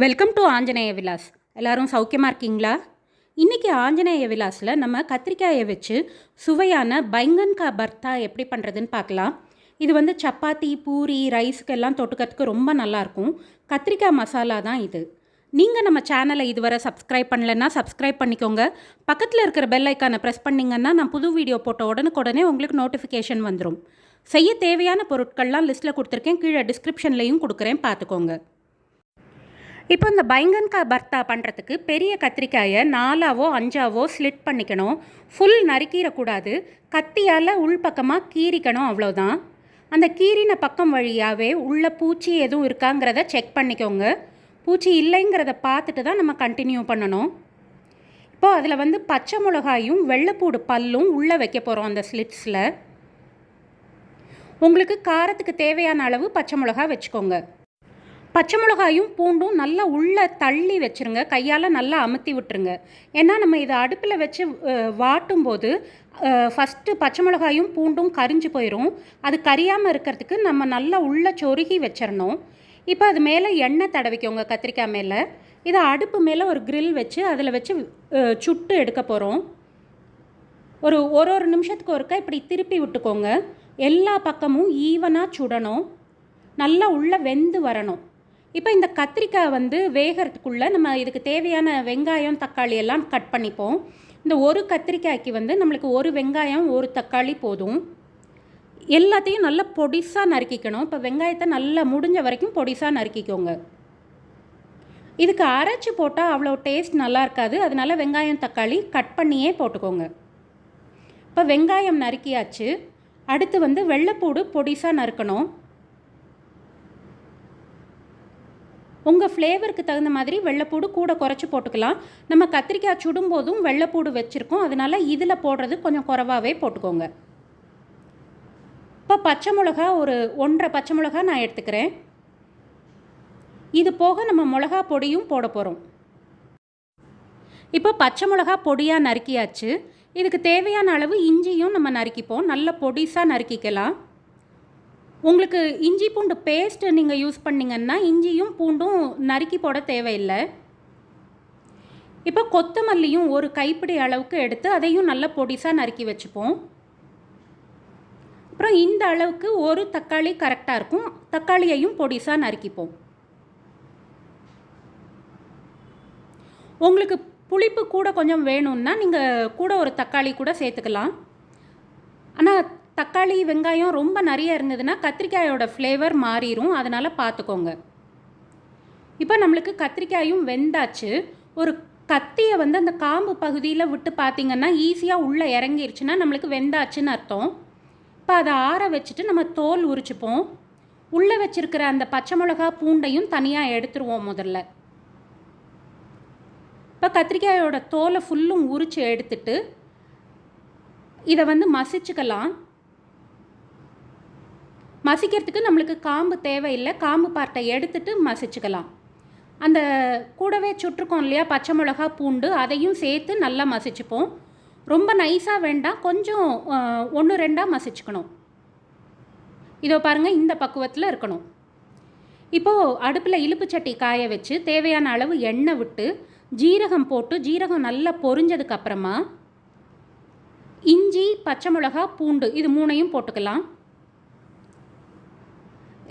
Welcome to Anjaneya Vilas எல்லோரும் சௌக்கியமாக இருக்கீங்களா? இன்றைக்கி ஆஞ்சநேய விலாஸில் நம்ம கத்திரிக்காயை வச்சு சுவையான பைங்கன்கா பர்த்தா எப்படி பண்ணுறதுன்னு பார்க்கலாம். இது வந்து சப்பாத்தி பூரி ரைஸுக்கு எல்லாம் தொட்டுக்கிறதுக்கு ரொம்ப நல்லாயிருக்கும் கத்திரிக்காய் மசாலா தான் இது. நீங்கள் நம்ம சேனலை இதுவரை சப்ஸ்கிரைப் பண்ணலைன்னா சப்ஸ்கிரைப் பண்ணிக்கோங்க. பக்கத்தில் இருக்கிற பெல் ஐக்கானை ப்ரெஸ் பண்ணிங்கன்னா நான் புது வீடியோ போட்ட உடனுக்குடனே உங்களுக்கு நோட்டிஃபிகேஷன் வந்துடும் செய்ய தேவையான பொருட்கள்லாம் லிஸ்ட்டில் கொடுத்துருக்கேன். கீழே டிஸ்கிரிப்ஷன்லேயும் கொடுக்குறேன். பார்த்துக்கோங்க. இப்போ இந்த பைங்கன்காய் பர்த்தா பண்ணுறதுக்கு பெரிய கத்திரிக்காயை நாலாவோ அஞ்சாவோ ஸ்லிட் பண்ணிக்கணும். ஃபுல் நறுக்கிடக்கூடாது. கத்தியால் உள்பக்கமாக கீறிக்கணும் அவ்வளோதான் அந்த கீறின பக்கம் வழியாகவே உள்ள பூச்சி எதுவும் இருக்காங்கிறத செக் பண்ணிக்கோங்க. பூச்சி இல்லைங்கிறத பார்த்துட்டு தான் நம்ம கண்டினியூ பண்ணணும். இப்போது அதில் வந்து பச்சை மிளகாயும் வெள்ளைப்பூடு பல்லும் உள்ளே வைக்க போகிறோம் அந்த ஸ்லிட்ஸில் உங்களுக்கு காரத்துக்கு தேவையான அளவு பச்சை மிளகா வச்சுக்கோங்க. பச்சை மிளகாயும் பூண்டும் நல்லா உள்ளே தள்ளி வச்சுருங்க. கையால் நல்லா அமுத்தி விட்டுருங்க. ஏன்னா நம்ம இதை அடுப்பில் வச்சு வாட்டும் போது ஃபஸ்ட்டு பச்சை மிளகாயும் பூண்டும் கரிஞ்சு போயிடும் அது கரியாமல் இருக்கிறதுக்கு நம்ம நல்லா உள்ளே சொருகி வச்சிடணும் இப்போ அது மேலே எண்ணெய் தடவிக்கோங்க கத்திரிக்காய் மேலே. இதை அடுப்பு மேலே ஒரு கிரில் வச்சு அதில் வச்சு சுட்டு எடுக்க போகிறோம் ஒரு ஒரு ஒரு நிமிஷத்துக்கு ஒருக்கா இப்படி திருப்பி விட்டுக்கோங்க. எல்லா பக்கமும் ஈவனாக சுடணும். நல்லா உள்ளே வெந்து வரணும். இப்போ இந்த கத்திரிக்காய் வந்து வேகிறதுக்குள்ளே நம்ம இதுக்கு தேவையான வெங்காயம் தக்காளி எல்லாம் கட் பண்ணிப்போம். இந்த ஒரு கத்திரிக்காய்க்கு வந்து நம்மளுக்கு ஒரு வெங்காயம் ஒரு தக்காளி போதும். எல்லாத்தையும் நல்லா பொடிசாக நறுக்கிக்கணும். இப்போ வெங்காயத்தை நல்லா முடிஞ்ச வரைக்கும் பொடிசாக நறுக்கிக்கோங்க. இதுக்கு அரைச்சி போட்டால் அவ்வளோ டேஸ்ட் நல்லா இருக்காது. அதனால வெங்காயம் தக்காளி கட் பண்ணியே போட்டுக்கோங்க. இப்போ வெங்காயம் நறுக்கியாச்சு. அடுத்து வந்து வெள்ளைப்பூடு பொடிசாக நறுக்கணும். உங்கள் ஃப்ளேவருக்கு தகுந்த மாதிரி வெள்ளைப்பூடு கூட குறைச்சி போட்டுக்கலாம். நம்ம கத்திரிக்காய் சுடும்போதும் வெள்ளைப்பூடு வச்சுருக்கோம். அதனால இதில் போடுறது கொஞ்சம் குறைவாகவே போட்டுக்கோங்க. இப்போ பச்சை மிளகா ஒரு ஒன்றரை பச்சை மிளகா நான் எடுத்துக்கிறேன். இது போக நம்ம மிளகா பொடியும் போட போகிறோம் இப்போ பச்சை மிளகா பொடியாக நறுக்கியாச்சு. இதுக்கு தேவையான அளவு இஞ்சியும் நம்ம நறுக்கிப்போம். நல்ல பொடிசாக நறுக்கிக்கலாம். உங்களுக்கு இஞ்சி பூண்டு பேஸ்ட் நீங்கள் யூஸ் பண்ணிங்கன்னா இஞ்சியும் பூண்டும் நறுக்கி போட தேவையில்லை. இப்போ கொத்தமல்லியும் ஒரு கைப்பிடி அளவுக்கு எடுத்து அதையும் நல்லா பொடிசாக நறுக்கி வச்சுப்போம். அப்புறம் இந்த அளவுக்கு ஒரு தக்காளி கரெக்டாக இருக்கும். தக்காளியையும் பொடிசாக நறுக்கிப்போம். உங்களுக்கு புளிப்பு கூட கொஞ்சம் வேணும்னா நீங்கள் கூட ஒரு தக்காளி கூட சேர்த்துக்கலாம். தக்காளி வெங்காயம் ரொம்ப நிறைய இருந்ததுன்னா கத்திரிக்காயோட ஃப்ளேவர் மாறிடும் அதனால் பார்த்துக்கோங்க இப்போ நம்மளுக்கு கத்திரிக்காயும் வெந்தாச்சு. ஒரு கத்தியை வந்து அந்த காம்பு பகுதியில் விட்டு பார்த்தீங்கன்னா ஈஸியாக உள்ளே இறங்கிருச்சுன்னா நம்மளுக்கு வெந்தாச்சுன்னு அர்த்தம். இப்போ அதை ஆற வச்சுட்டு நம்ம தோல் உரிச்சுப்போம். உள்ளே வச்சுருக்கிற அந்த பச்சை மிளகா பூண்டையும் தனியாக எடுத்துருவோம் முதல்ல. இப்போ கத்திரிக்காயோட தோலை ஃபுல்லும் உரித்து எடுத்துட்டு இதை வந்து மசிச்சுக்கலாம். மசிக்கிறதுக்கு நம்மளுக்கு காம்பு தேவையில்லை காம்பு பார்ட்டை எடுத்துட்டு மசிச்சுக்கலாம். அந்த கூடவே சுற்றுக்கோம் இல்லையா பச்சை மிளகா பூண்டு அதையும் சேர்த்து நல்லா மசிச்சுப்போம். ரொம்ப நைஸாக வேண்டாம் கொஞ்சம் ஒன்று ரெண்டாக மசிச்சுக்கணும். இதோ பாருங்கள் இந்த பக்குவத்தில் இருக்கணும். இப்போது அடுப்பில் இழுப்பு சட்டி காய வச்சு தேவையான அளவு எண்ணெய் விட்டு ஜீரகம் போட்டு ஜீரகம் நல்லா பொரிஞ்சதுக்கப்புறமா இஞ்சி பச்சை மிளகா பூண்டு இது மூணையும் போட்டுக்கலாம்.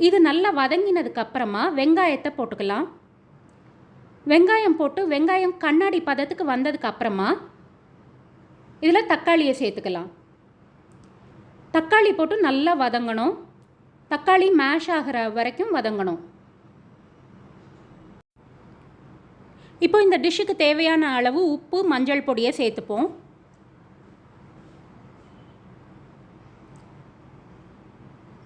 இது நல்லா வதங்கினதுக்கு அப்புறமா வெங்காயத்தை போட்டுக்கலாம். வெங்காயம் போட்டு வெங்காயம் கண்ணாடி பதத்துக்கு வந்ததுக்கு அப்புறமா இதில் தக்காளியை சேர்த்துக்கலாம். தக்காளி போட்டு நல்லா வதங்கணும். தக்காளி மேஷ் ஆகிற வரைக்கும் வதங்கணும். இப்போ இந்த டிஷ்ஷுக்கு தேவையான அளவு உப்பு மஞ்சள் பொடியை சேர்த்துப்போம்.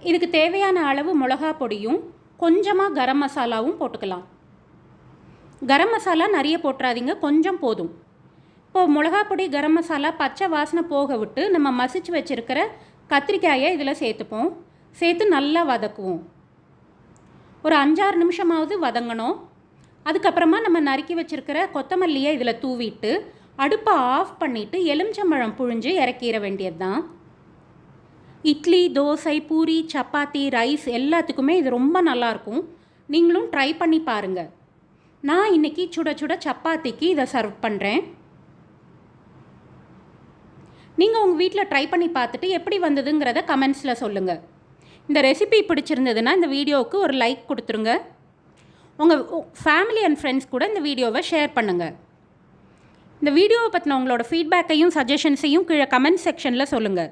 இதுக்கு தேவையான அளவு மிளகா பொடியும் கொஞ்சமாக கரம் மசாலாவும் போட்டுக்கலாம். கரம் மசாலா நிறைய போட்டுறாதீங்க கொஞ்சம் போதும். இப்போது மிளகா பொடி கரம் மசாலா பச்சை வாசனை போக விட்டு நம்ம மசிச்சு வச்சுருக்கிற கத்திரிக்காயை இதில் சேர்த்துப்போம். சேர்த்து நல்லா வதக்குவோம். ஒரு அஞ்சாறு நிமிஷமாவது வதங்கணும். அதுக்கப்புறமா நம்ம நறுக்கி வச்சுருக்கிற கொத்தமல்லியை இதில் தூவிட்டு அடுப்பை ஆஃப் பண்ணிவிட்டு எலுமிச்சம்பழம் புழிஞ்சு இறக்கிற வேண்டியது தான் இட்லி தோசை பூரி சப்பாத்தி ரைஸ் எல்லாத்துக்குமே இது ரொம்ப நல்லாயிருக்கும். நீங்களும் ட்ரை பண்ணி பாருங்கள் நான் இன்னைக்கு சுட சுட சப்பாத்திக்கு இதை சர்வ் பண்ணுறேன் நீங்கள் உங்கள் வீட்டில் ட்ரை பண்ணி பார்த்துட்டு எப்படி வந்ததுங்கிறத கமெண்ட்ஸில் சொல்லுங்கள் இந்த ரெசிபி பிடிச்சிருந்ததுன்னா இந்த வீடியோவுக்கு ஒரு லைக் கொடுத்துருங்க. உங்கள் ஃபேமிலி அண்ட் ஃப்ரெண்ட்ஸ் கூட இந்த வீடியோவை ஷேர் பண்ணுங்கள் இந்த வீடியோவை பற்றின உங்களோட ஃபீட்பேக்கையும் சஜஷன்ஸையும் கீழே கமெண்ட் செக்ஷனில் சொல்லுங்கள்